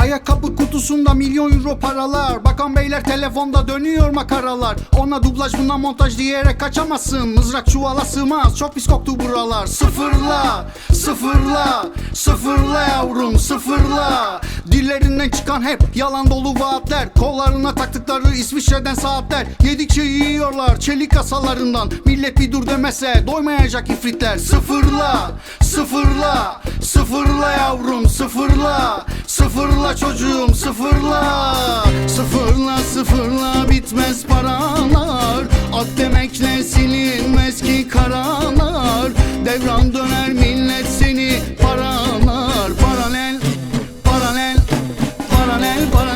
Ayakkabı kutusunda milyon euro paralar. Bakan beyler telefonda dönüyor makaralar. Ona dublaj buna montaj diyerek kaçamazsın. Mızrak çuvala sığmaz. Çok pis koktu buralar. Sıfırla, sıfırla, sıfırla yavrum sıfırla. Dillerinden çıkan hep yalan dolu vaatler. Kollarına taktıkları İsviçre'den saatler. Yedikçe yiyorlar çelik kasalarından. Millet bir dur demese doymayacak ifritler. Sıfırla, sıfırla, sıfırla yavrum sıfırla Sıfırla çocuğum sıfırla. Sıfırla sıfırla bitmez paralar. At demekle silinmez ki karalar. Devran döner millet seni paralar. Paralel, paralel, paralel, paralel,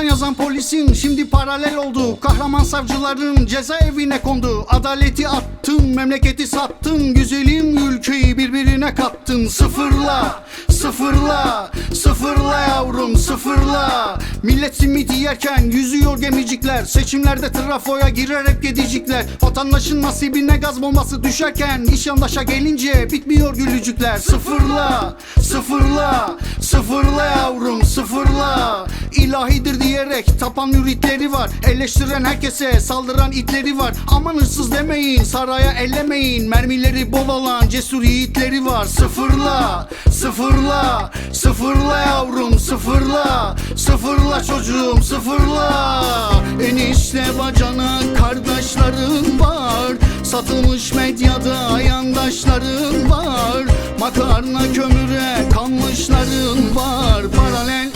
Destan yazan polisin şimdi paralel oldu. Kahraman savcıların cezaevine kondu. Adaleti attın, memleketi sattın Güzelim ülkeyi birbirine kattın Sıfırla, sıfırla, sıfırla yavrum sıfırla. Millet simit yerken yüzüyor gemicikler. Seçimlerde trafoya girer hep gedicikler. Vatandaşın nasibine gaz bombası düşerken iş yandaşa gelince bitmiyor gülücükler. Sıfırla, sıfırla, sıfırla yavrum sıfırla İlahidir diyerek tapan müritleri var. Eleştiren herkese saldıran itleri var. Aman hırsız demeyin saraya ellemeyin. Mermileri bol olan cesur yiğitleri var. Sıfırla, sıfırla, sıfırla yavrum sıfırla. Sıfırla çocuğum sıfırla. Enişte bacana kardeşlerin var. Satılmış medyada yandaşların var. Makarna kömüre kanmışların var. Paralel